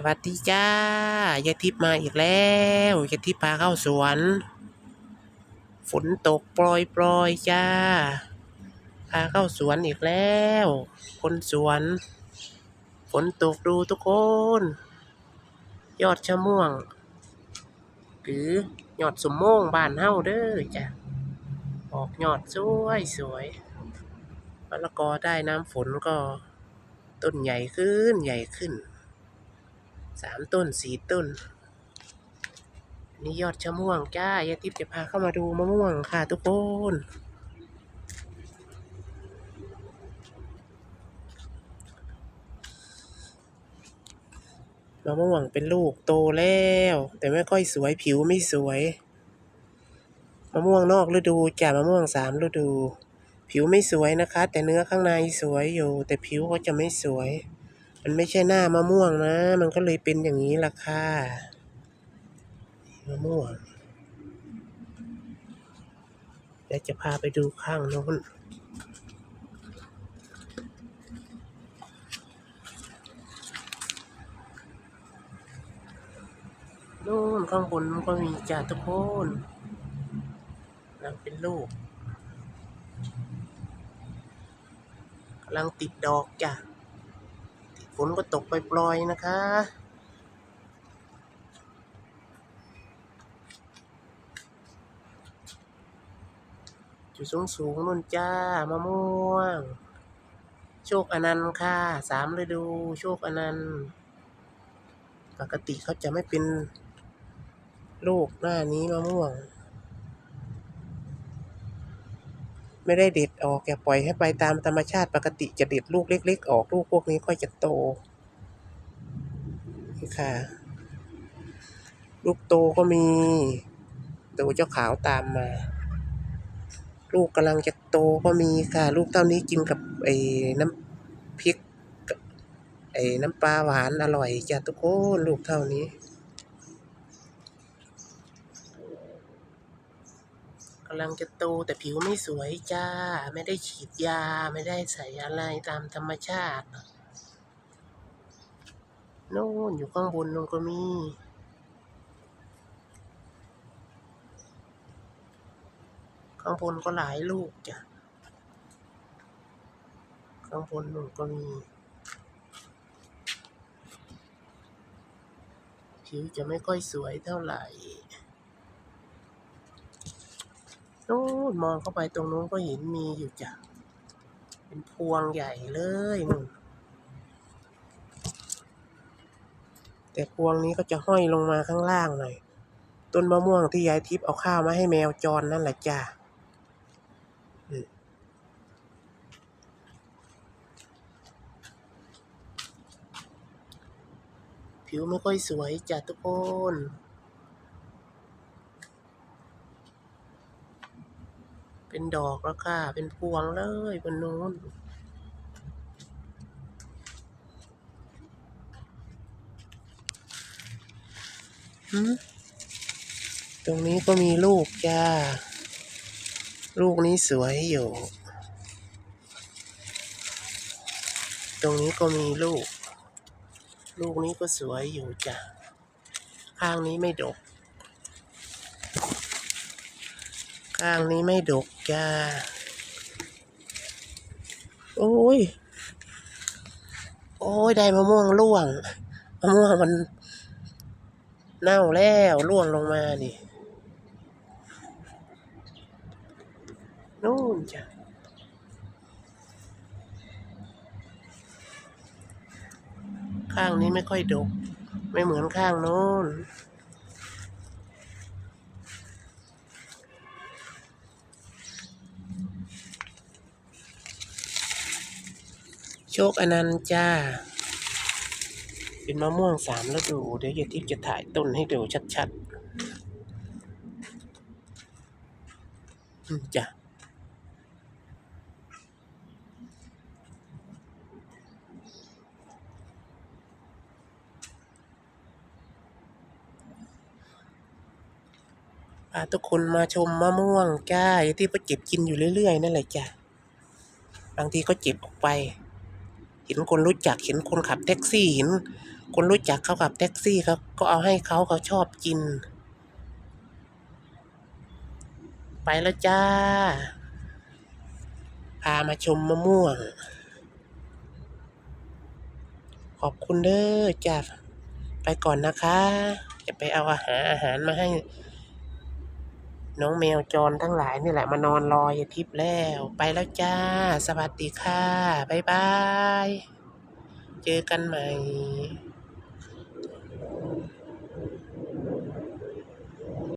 สวัสดีจ้ายายทิพย์มาอีกแล้วยายทิพย์พาเข้าสวน ฝนตกปลอยปลอยจ้า พาเข้าสวนอีกแล้ว คนสวน ฝนตกดูทุกคน ยอดชะม่วง หรือยอดสมโมงบานเฮาเด้อจ้ะออกยอดสวยสวยมะละกอได้น้ำฝนก็ ต้นใหญ่ขึ้นใหญ่ขึ้น สามต้นสี่ต้น นี่ยอดชะม่วงจ้ายายทิพย์จะพาเข้ามาดูมะม่วงค่ะทุกคนมะม่วงเป็นลูกโตแล้ว แต่ไม่ค่อยสวยผิวไม่สวยมะม่วงนอกฤดูจ้ะมะม่วงสามฤดู ผิวไม่สวยนะคะ แต่เนื้อข้างในสวยอยู่ แต่ผิวเขาจะไม่สวย มันไม่ใช่หน้ามะม่วงนะ มันก็เลยเป็นอย่างนี้ล่ะค่ะมะม่วงเดี๋ยวจะพาไปดูข้างโน้นโน่นข้างบนมันก็มีจ่าทุกคนนั่นเป็นลูกกำลังติดดอกจ้ะ ฝนก็ตกปปล่อยๆนะคะอยู่สูงสูงนู่นจ้ามะม่วง โชคอนันต์ค่ะสามฤดู โชคอนันต์ปกติเขาจะไม่เป็นลูกหน้านี้มะม่วง ไม่ได้เด็ดออกแกปล่อยให้ไปตามธรรมชาติปกติจะเด็ดลูกเล็ก ๆ ออกลูกพวกนี้ค่อยจะโตค่ะ ลูกโตก็มีโตเจ้าขาวตามมา ลูกกำลังจะโตก็มีค่ะ ลูกเท่านี้กินกับไอ้น้ำพริกไอ้น้ำปลาหวานอร่อยจ้ะทุกคนลูกเท่านี้ กำลังจะโตแต่ผิวไม่สวยจ้า ไม่ได้ฉีดยา ไม่ได้ใส่อะไรตามธรรมชาติโน่นอยู่ข้างบนนู่นก็มีข้างบนก็หลายลูกจ้ะข้างบนนู่นก็มี ผิวจะไม่ค่อยสวยเท่าไหร่ น่นมองเข้าไปตรงนู้นก็เห็นมีอยู่จ้ะ เป็นพวงใหญ่เลยนู่นแต่พวงนี้ก็จะห้อยลงมาข้างล่างหน่อย ต้นมะม่วงที่ยายทิพย์เอาข้าวมาให้แมวจรนั่นแหละจ้ะผิวไม่ค่อยสวยจ้ะทุกคน เป็นดอกแล้วค่ะ เป็นพวงเลยบนนู้นตรงนี้ก็มีลูกจ้า ลูกนี้สวยอยู่ ตรงนี้ก็มีลูก ลูกนี้ก็สวยอยู่จ้ะ ข้างนี้ไม่ดก ข้างนี้ไม่ดกจ้า โอ้ย โอ้ย ได้มะม่วงร่วง มะม่วงมันเน่าแล้วร่วงลงมานี่นู่นจ้ะข้างนี้ไม่ค่อยดก ไม่เหมือนข้างโน้น ชคอนันต์จ้า เป็นมะม่วงสามฤดูเดี๋ยวยายทิพย์จะถ่ายต้นให้ดูชัดๆจ้ะพาทุกคนมาชมมะม่วงจ้ายาทิพย์ก็เก็บกินอยู่เรื่อยๆ นั่นแหละจ้ะ บางทีก็เจ็บออกไป เห็นคนรู้จักเห็นคนขับแท็กซี่เห็น คนรู้จักเขากับแท็กซี่เขาก็เอาให้เขาเขาชอบกิน ไปแล้วจ้า พามาชมมะม่วง ขอบคุณเด้อจ้าไปก่อนนะคะ จะไปเอาอาหารอาหารมาให้ น้องแมวจรทั้งหลายนี่แหละมานอนรอยาทิพย์แล้ว ไปแล้วจ้า สวัสดีค่ะ บ๊ายบาย เจอกันใหม่